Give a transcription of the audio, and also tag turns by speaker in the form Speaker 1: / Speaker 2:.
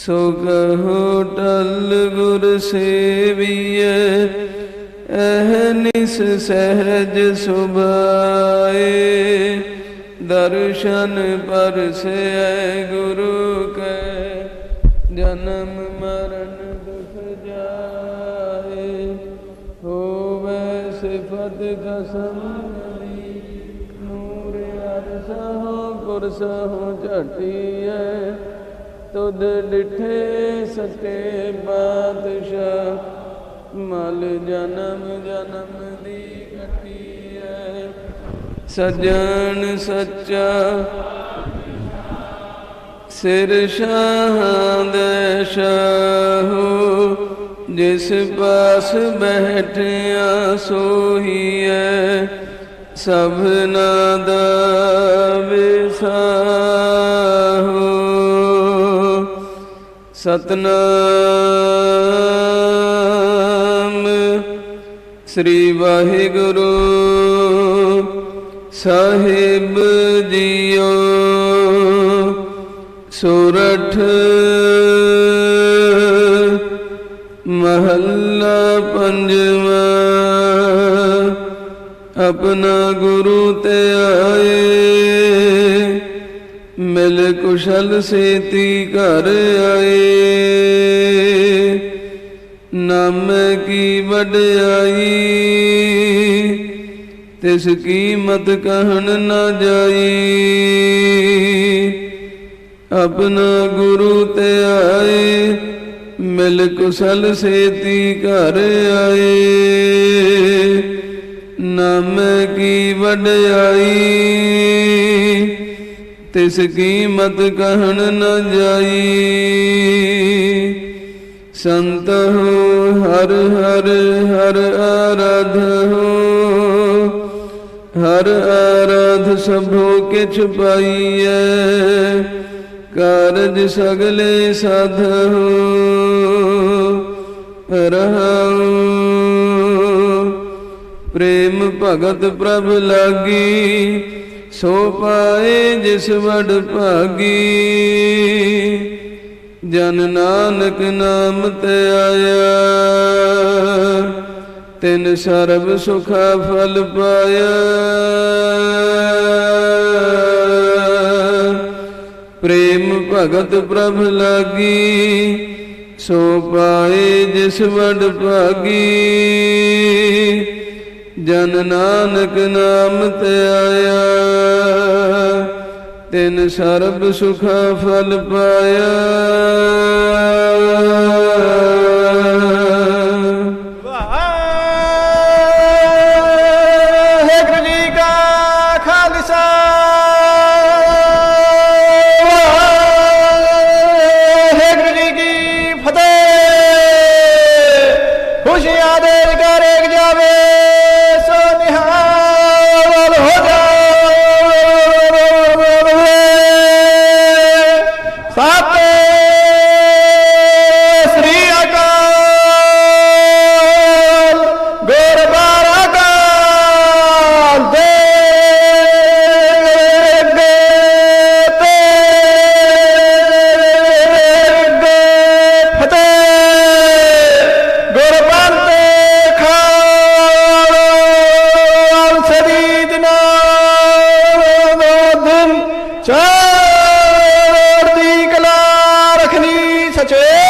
Speaker 1: ਸੋ ਕਹੋ ਟਲ ਗੁਰ ਸੇਵੀਐ ਅਹਨਿਸ ਸਹਿਜ ਸੁਭਾਏ। ਦਰਸ਼ਨ ਪਰਸੈ ਗੁਰੂ ਕੈ, ਜਨਮ ਮਰਨ ਦੁਖ ਜਾਏ। ਹੋਵੇ ਸਿਫਤ ਕਸਮ ਦੀ ਨੂਰ ਅਰਸਹੁ ਕੁਰਸਹੁ ਝਟੀਐ। ਤੁਧ ਡਿਠੇ ਸੱਚੇ ਬਾਦਸ਼ਾਹ, ਮਲ ਜਨਮ ਜਨਮ ਦੀ ਕਟੀਐ ਸਜਣ ਸੱਚਾ ਸਿਰ ਸ਼ਾਹਾਂ ਦੇ ਸ਼ਾਹੂ, ਜਿਸ ਪਾਸ ਬੈਠਿਆ ਸੋਹੀਐ ਸਭਨਾ ਦਾ ਵਿਸਾਹੂ ਸਤਨਾਮ। ਸ੍ਰੀ ਵਾਹਿਗੁਰੂ ਸਾਹਿਬ ਜੀਓ। ਸੋਰਠ ਮਹੱਲਾ ਪੰਜਵਾ। ਆਪਣਾ ਗੁਰੂ ਤੇ ਆਏ। ਮਿਲ ਕੁਸ਼ਲ ਸੇਤੀ ਘਰ ਆਏ। ਨਾਮ ਕੀ ਵਡਿਆਈ ਤਿਸ ਕੀਮਤ ਕਹਿਣ ਨਾ ਜਾਈ। ਆਪਣਾ ਗੁਰੂ ਤੇ ਆਏ, ਮਿਲ ਕੁਸ਼ਲ ਸੇਤੀ ਘਰ ਆਏ। ਨਾਮ ਕੀ ਵਡਿਆਈ ਤਿਸ ਕੀਮਤ ਕਹਿਣ ਨ ਜਾਈ। ਸੰਤ ਹੋ, ਹਰ ਹਰ ਹਰ ਆਰਾਧ ਹੋ। ਹਰ ਆਰਾਧ ਸਭੋ ਕਿਛ ਪਾਈਐ। ਕਾਰਜ ਸਗਲੇ ਸਾਧ ਹੋ। ਰਹਾਉ। ਪ੍ਰੇਮ ਭਗਤ ਪ੍ਰਭ ਲਾਗੀ। ਸੋ ਪਾਏ ਜਿਸ ਵਡ ਭਾਗੀ। ਜਨ ਨਾਨਕ ਨਾਮ ਤੇ ਆਇਆ। ਤਿਨ ਸਰਬ ਸੁਖਾ ਫਲ ਪਾਇਆ। ਪ੍ਰੇਮ ਭਗਤ ਪ੍ਰਭ ਲਾਗੀ। ਸੋ ਪਾਏ ਜਿਸ ਵਡ ਭਾਗੀ। ਜਨ ਨਾਨਕ ਨਾਮ ਤੇ ਆਇਆ ਤਿਨ ਸਰਬ ਸੁਖਾ ਫਲ ਪਾਇਆ।
Speaker 2: 아, 그.